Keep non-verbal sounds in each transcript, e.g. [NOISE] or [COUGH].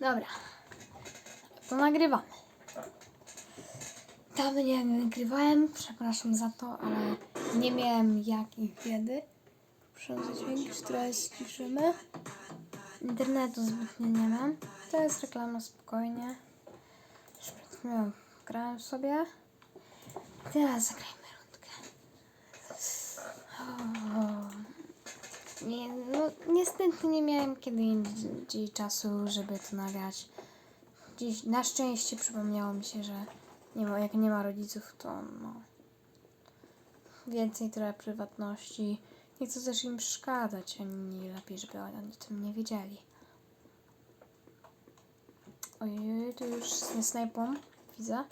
Dobra. To nagrywamy. Dawno nie nagrywałem, przepraszam za to, ale nie miałem jak i kiedy. Muszę dźwięk, które ściszymy. Internetu zbytnio nie mam. To jest reklama spokojnie. Już grałem sobie. Teraz zagrajmy rundkę. O, nie, no, niestety nie miałem kiedy indziej czasu, żeby to nagrać. Dziś na szczęście przypomniało mi się, że nie ma, jak nie ma rodziców, to no, więcej trochę prywatności. Nie chcę też im przeszkadzać, ani lepiej, żeby oni o tym nie wiedzieli. Ojej, tu już z snajpą widzę.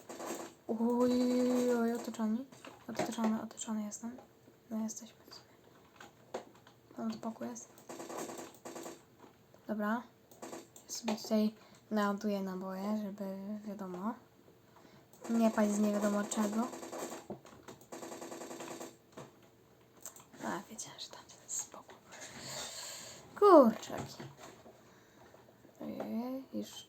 Ojej, oj, otoczony. Otoczony, otoczony jestem. No jesteśmy. Tam boku jest. Dobra. Ja sobie tutaj naładuję naboje, żeby wiadomo. Nie paść z nie wiadomo czego. A, wiedziałem, że tam jest boku. Kurczaki. Ojej, już.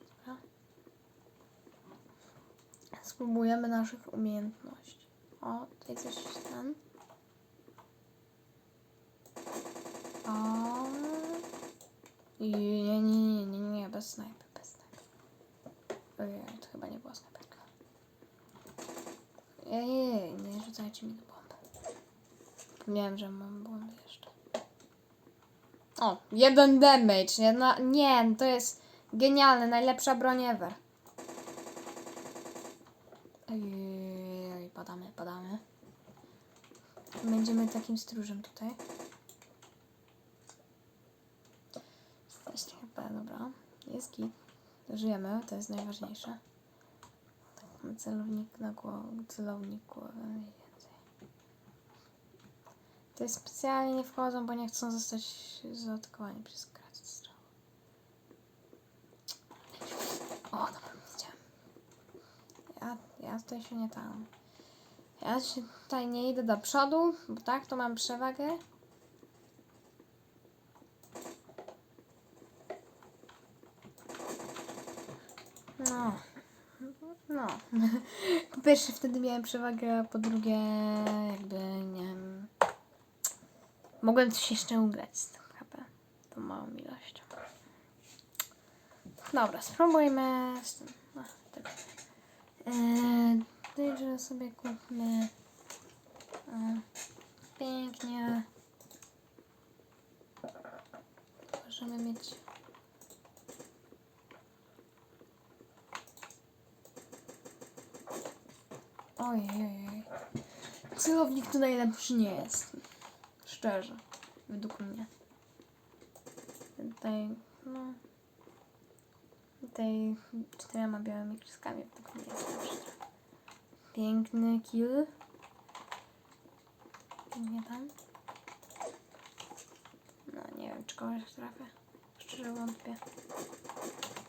Spróbujemy naszych umiejętności. O, tutaj coś ten. O. Nie, nie, nie, nie, nie, bez snajpy, bez snajpy. Ojej, to chyba nie była snajperka. Ej, nie rzucajcie mi do bomby. Wiem, że mam bomby jeszcze. O, jeden damage. Nie, no, nie, to jest genialne, najlepsza broń ever. Ojej, padamy, padamy. Będziemy takim stróżem tutaj. Dobra. Jest git. Żyjemy, to jest najważniejsze. Tak, celownik na głowę, celownik głowy mniej więcej. Jest specjalnie nie wchodzą, bo nie chcą zostać zaatakowani przez kratę strzał. O, dobra, widziałem. Ja, ja tutaj się nie tam. Ja się tutaj nie idę do przodu, bo tak to mam przewagę. No. No. Po pierwsze wtedy miałem przewagę, a po drugie jakby nie wiem. Mogłem coś jeszcze ugrać z tym HP. Tą małą ilością. Dobra, spróbujmy z tym. A, tak. Eee, sobie kupmy. E, pięknie. Możemy mieć Ojej. Celownik to najlepszy nie jest. Szczerze. Według mnie. Tutaj, no. Tutaj czterema białymi kreskami według mnie jest lepszy. Piękny kill. Nie tam. No nie wiem, czy kogoś trafię. Szczerze wątpię.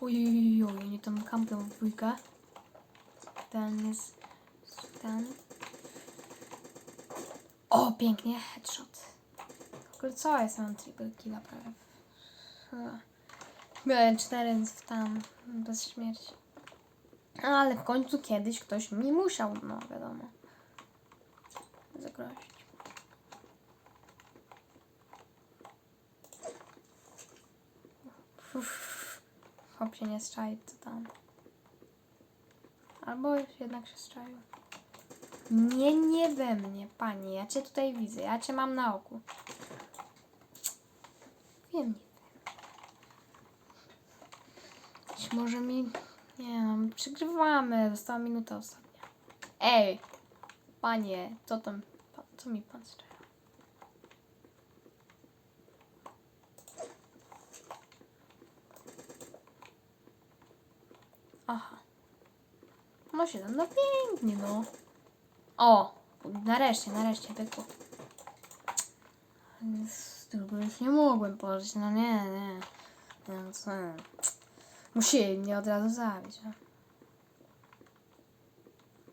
Ojej, oni tam kampią w dwójkę. Ten jest ten. O, pięknie, headshot. W ogóle co jest? Mam triple killa prawie. Byłem cztery w tam, bez śmierci. Ale w końcu kiedyś ktoś mi musiał, no wiadomo. Zagrozić. Uff, Chłop się nie strzai, co tam. Albo jednak się strzaił. Nie, nie we mnie, panie. Ja cię tutaj widzę. Ja cię mam na oku. Wiem, nie wiem. Być może mi... Nie no, my przegrywamy. Została minuta ostatnia. Ej! Panie, co tam... Co mi pan strzela? Aha. No się tam, no pięknie, no. O! Nareszcie, nareszcie. Z tego już nie mogłem położyć, no nie, nie. no co? Musieli mnie od razu zabić.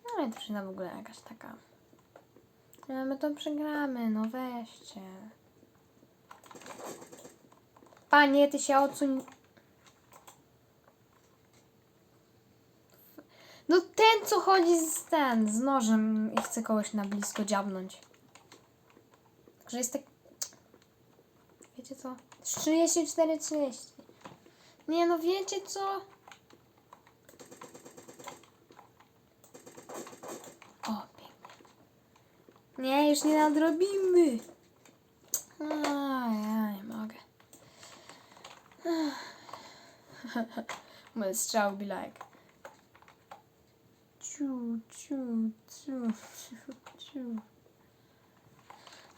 No, to przyda w ogóle jakaś taka... No my to przegramy, no weźcie. Panie, ty się odsuń. Co chodzi z ten, z nożem i chcę kogoś na blisko dziabnąć. Że jest tak... Wiecie co? 34, 30. Nie no, wiecie co? O, pięknie. Nie, już nie nadrobimy. A, ja nie mogę. [LAUGHS] My strzał be like. Ciu, ciu, ciu, ciu, ciu.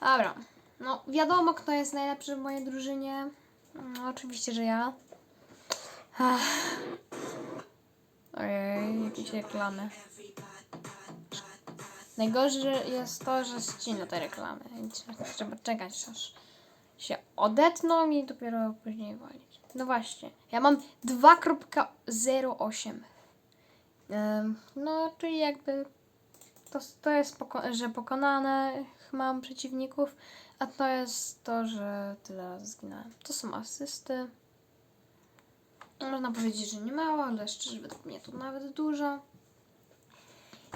Dobra. No, wiadomo, kto jest najlepszy w mojej drużynie. No, oczywiście, że ja. Ach. Ojej, jakieś reklamy. Najgorsze jest to, że ścina te reklamy. Trzeba czekać, aż się odetną i dopiero później walić. No właśnie, ja mam 2.08. No, czyli jakby to, to jest, poko- że pokonane mam przeciwników, a to jest to, że tyle razy zginąłem. To są asysty. Można powiedzieć, że nie mało, ale szczerze według mnie to nawet dużo.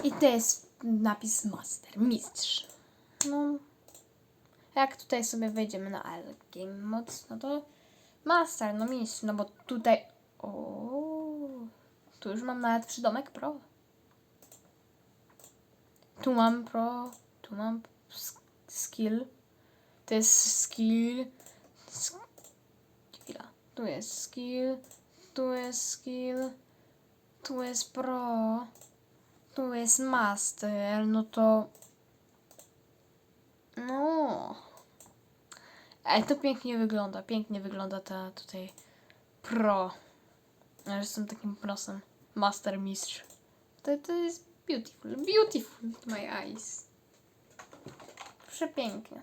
I to jest napis Master, mistrz. No, jak tutaj sobie wejdziemy na L Game Mods, no to Master, no mistrz, no bo tutaj... O, tu już mam nawet przydomek Pro. Tu mam Pro, tu mam sk- Skill. To jest Skill. Sk- Chwila. Tu jest Skill, tu jest Skill, tu jest Pro. Tu jest master, no to. No. Ej, to pięknie wygląda. Pięknie wygląda ta tutaj pro. Ja jestem takim prosem. Master mistrz. To, to jest beautiful. Beautiful my eyes. Przepięknie.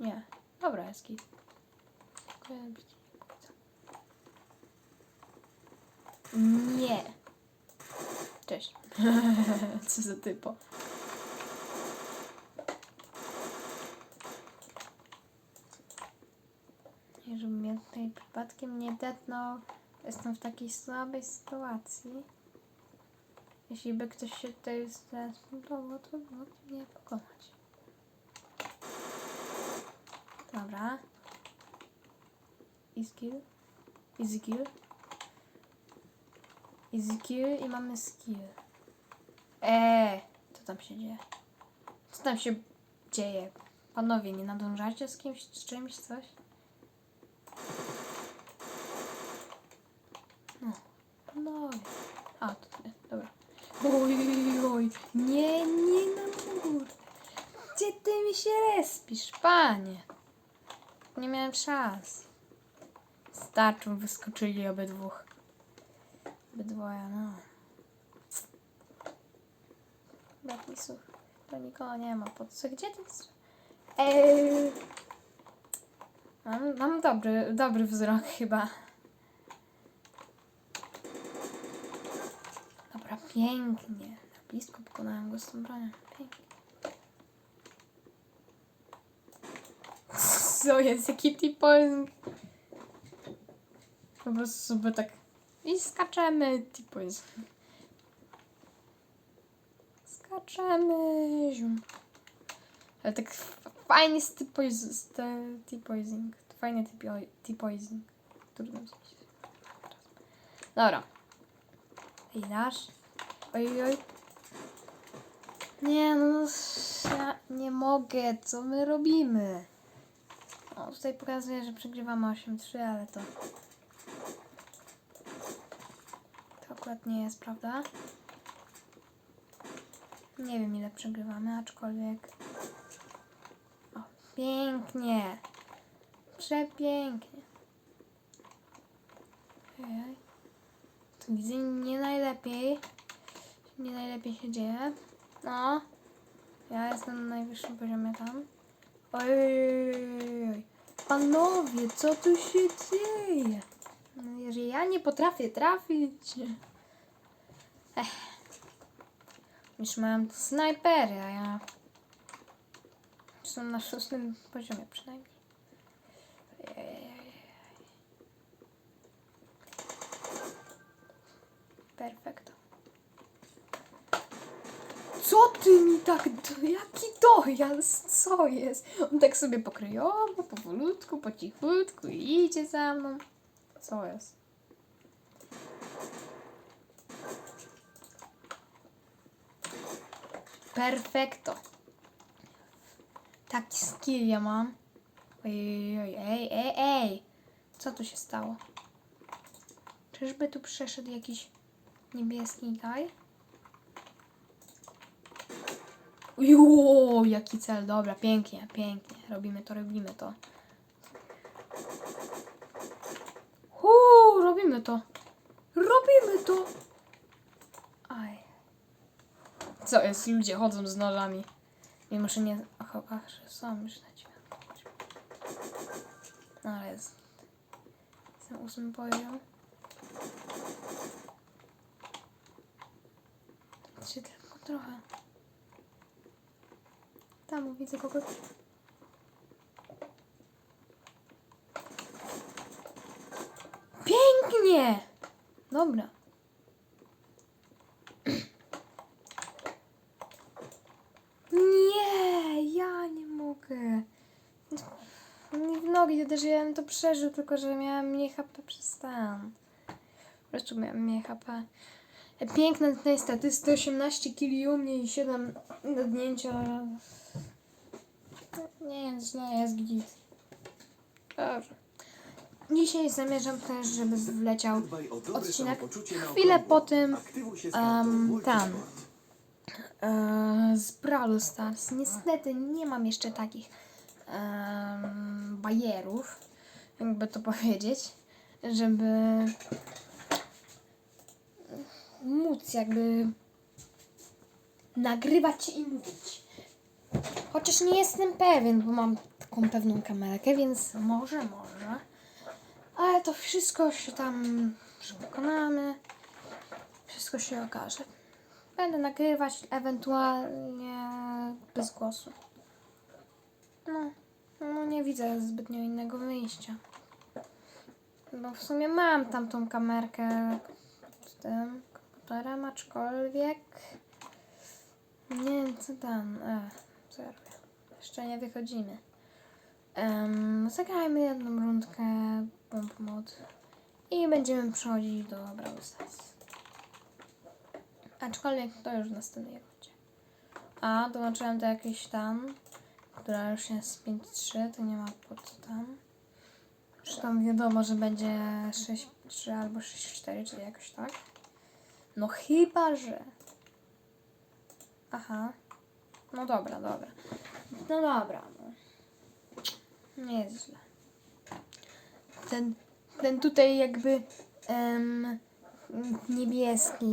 Nie. Dobra, jest git. Nie. Cześć. [LAUGHS] Co za typo. Nie, żeby mnie tutaj przypadkiem nie detnął. Jestem w takiej słabej sytuacji. Jeśli by ktoś się tutaj zdecydował, to mógł mnie pokonać. Dobra. I skill. Easy kill. Easy kill i mamy skill. Eee, co tam się dzieje? Co tam się dzieje? Panowie, nie nadążacie z kimś, z czymś, coś? No, panowie. A, to nie, dobra. Oj, oj, nie, nie na górę. Gdzie ty mi się respisz, panie? Nie miałem szans. Starczą wyskoczyli obydwóch. Obydwoje, no. Napisów. To nikogo nie ma. Po co? Gdzie ty? Eee. Mam, mam dobry, dobry wzrok chyba. Dobra, pięknie. Blisko pokonałem go z tą bronią. [LAUGHS] Co jest? Jaki typoing? Po prostu sobie tak i skaczemy, typoing. Skaczemy. zium. Ale tak fajnie z. Fajnie typio- typoizing. Trudno zrobić. Dobra. Dasz. Oj, oj, oj. Nie, no ja nie mogę. Co my robimy? O, tutaj pokazuje, że przegrywamy 8-3, ale to... To akurat nie jest prawda. Nie wiem ile przegrywamy, aczkolwiek... O, pięknie! Przepięknie! Ojej. Tu widzę nie najlepiej. Nie najlepiej się dzieje. No. Ja jestem na najwyższym poziomie tam. Ojej. Panowie, co tu się dzieje? No, jeżeli ja nie potrafię trafić. Ech. Już mam snajpery, a ja. Są na szóstym poziomie przynajmniej. Ojej. Co ty mi tak... do- Jaki dojazd? Co jest? On tak sobie pokryjowo, powolutku, po cichutku i idzie za mną. Co jest? Perfekto. Taki skill ja mam. Oj, oj, ej, ej, ej. Co tu się stało? Czyżby tu przeszedł jakiś niebieski gaj? Jo, jaki cel, dobra, pięknie, pięknie. Robimy to, robimy to. Uuu, robimy to. Robimy to. Aj. Co jest? Ludzie chodzą z nożami. Mimo, że nie... Ach, ach, są już na ciebie. No ale jest. Jestem ósmy poziom. Czy tylko trochę. Tam widzę kogoś. Pięknie! Dobra. Nie, ja nie mogę. Mi w nogi uderzyłem, to przeżył, tylko że miałem mniej HP przez ten. Po miałem mniej HP. Piękne tutaj staty, 118 kili u mnie i 7 nadnięcia. Nie jest źle, jest git. Dobrze. Dzisiaj zamierzam też, żeby wleciał odcinek chwilę po tym kartą tam. E, z Brawl Stars. Niestety nie mam jeszcze takich em, bajerów, jakby to powiedzieć, żeby móc jakby nagrywać i mówić. Chociaż nie jestem pewien, bo mam taką pewną kamerkę, więc może, może. Ale to wszystko się tam przekonamy. Wszystko się okaże. Będę nagrywać ewentualnie bez głosu. No, no nie widzę zbytnio innego wyjścia. Bo w sumie mam tamtą kamerkę z tym komputerem, aczkolwiek nie wiem co tam. E, robię? Jeszcze nie wychodzimy. Um, zagrajmy jedną rundkę Bomb Mod i będziemy przechodzić do Brawl Stars. Aczkolwiek to już w następnej rundzie. A, dołączyłem do jakiejś tam, która już jest 5-3, to nie ma po co tam. Już tam wiadomo, że będzie 6-3 albo 6-4, czyli jakoś tak. No chyba, że... Aha. No dobra, dobra. No dobra, no. Nie jest źle. Ten, ten tutaj jakby em, niebieski,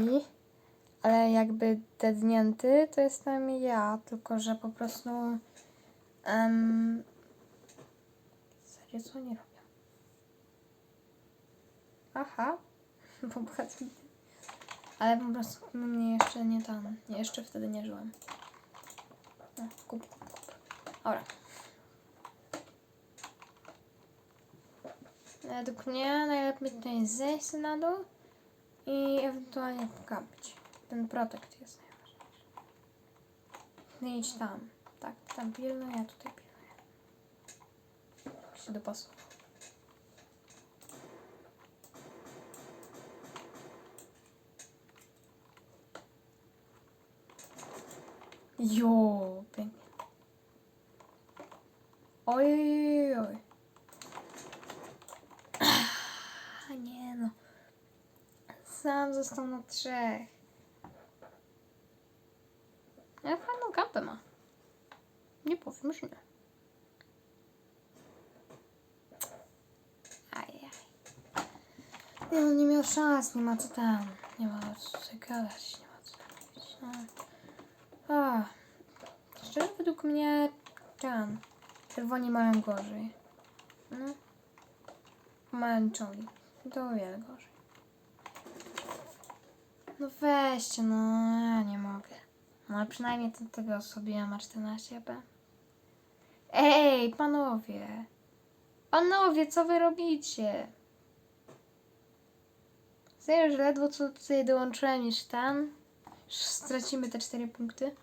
ale jakby dednięty, to jestem ja, tylko że po prostu em, serio, co oni robią? Aha, [LAUGHS] bo bohater- ale po prostu mnie jeszcze nie tam, jeszcze wtedy nie żyłem. No, kup. Dobra. Według mnie najlepiej tutaj zejść na dół i ewentualnie pokapić. Ten protekt jest najważniejszy. Nie idź tam. Tak, tam pilnuj, ja tutaj pilnuję. Tak się dopasował. Jo. Oj, oj, oj. A nie no. Sam został na trzech. Ja fajną kapę ma. Nie powiem, że nie. Ajaj. Nie no, nie miał szans, nie ma co tam. Nie ma co gadać, nie ma co robić. No. A. Szczerze według mnie ten. Czerwoni mają gorzej. No. Męczą ich. To o wiele gorzej. No weźcie, no ja nie mogę. No przynajmniej ten tego osobiła ma 14 AP. Ej, panowie! Panowie, co wy robicie? Serio, że ledwo co tutaj dołączyłem niż tam. Stracimy te cztery punkty.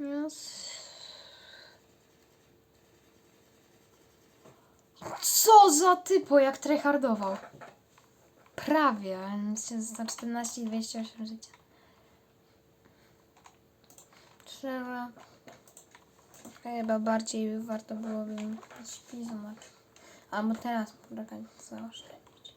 Yes. Co za typo, jak tryhardował. Prawie, za 14 i 28 życia. Trzeba... Chyba bardziej warto byłoby spizować. Albo teraz poczekać zaoszczędzić.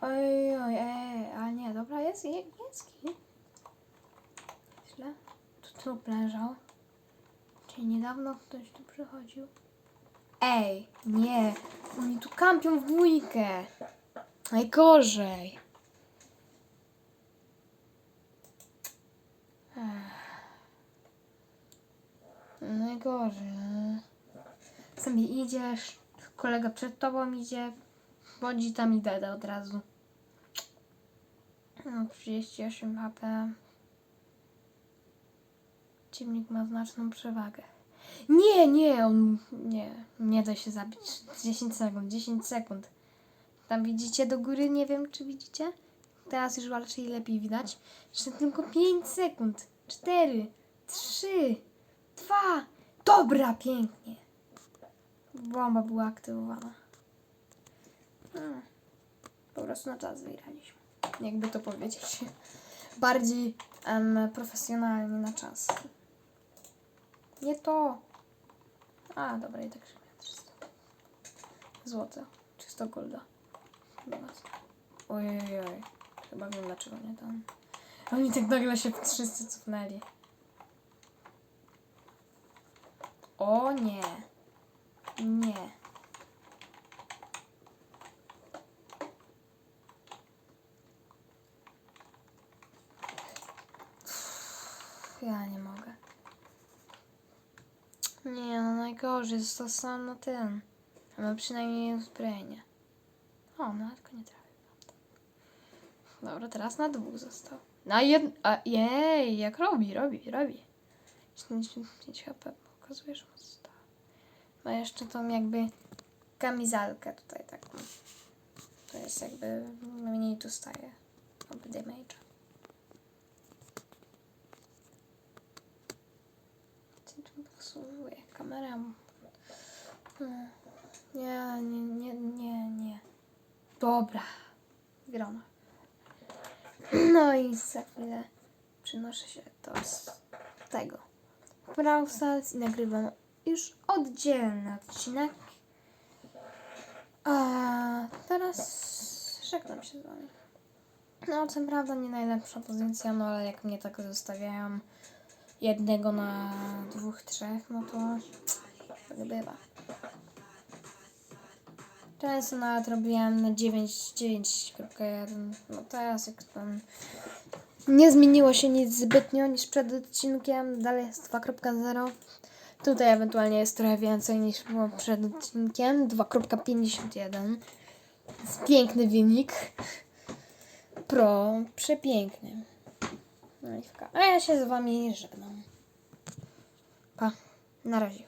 Oj, oj, ej, a nie, dobra, jest, je- jest kit. Źle. Tu trup leżał. Niedawno ktoś tu przychodził. Ej, nie, oni tu kampią w. Najgorzej. Najgorzej. no. Sobie idziesz, kolega przed tobą idzie, Bądź tam i deda od razu. No, 38 HP. Ciemnik ma znaczną przewagę. Nie, nie, on nie, nie da się zabić. 10 sekund, 10 sekund. Tam widzicie do góry, nie wiem czy widzicie. Teraz już raczej lepiej widać. Jeszcze tylko 5 sekund. 4, 3, 2. Dobra, pięknie. Bomba była aktywowana. Hmm. Po prostu na czas wygraliśmy. Jakby to powiedzieć. [LAUGHS] Bardziej em, profesjonalnie na czas. Nie to. A, dobra, i tak się miała 300. Złote. 300 golda. Dobra. Ojej, oj. Chyba wiem dlaczego nie tam. Oni tak nagle się wszyscy cofnęli. O nie. Nie. Ja nie mogę. Nie, no najgorzej, został sam na. A ma przynajmniej uzbrojenie. O, no tylko nie trafił. Dobra, teraz na dwóch został. Na jed... A, jej, jak robi, robi, robi. 75 HP, pokazuje, że mu zostało. Ma jeszcze tą jakby kamizalkę tutaj taką. To jest jakby mniej tu staje. Jakby damage. Czym posługuje? Kamera. Hmm. Nie, nie, nie, nie, nie. Dobra. Grona. No i za chwilę przynoszę się do z tego. Brawl i nagrywam już oddzielny odcinek. A teraz żegnam się z wami. No, co prawda nie najlepsza pozycja, no ale jak mnie tak zostawiają jednego na dwóch, trzech, no to tak bywa. Często nawet robiłem na 9, 9.1. No teraz jak tam nie zmieniło się nic zbytnio niż przed odcinkiem, dalej jest 2.0. Tutaj ewentualnie jest trochę więcej niż było przed odcinkiem. 2.51. Jest piękny wynik. Pro, przepiękny. No i A ja się z wami żegnam. Pa, na razie.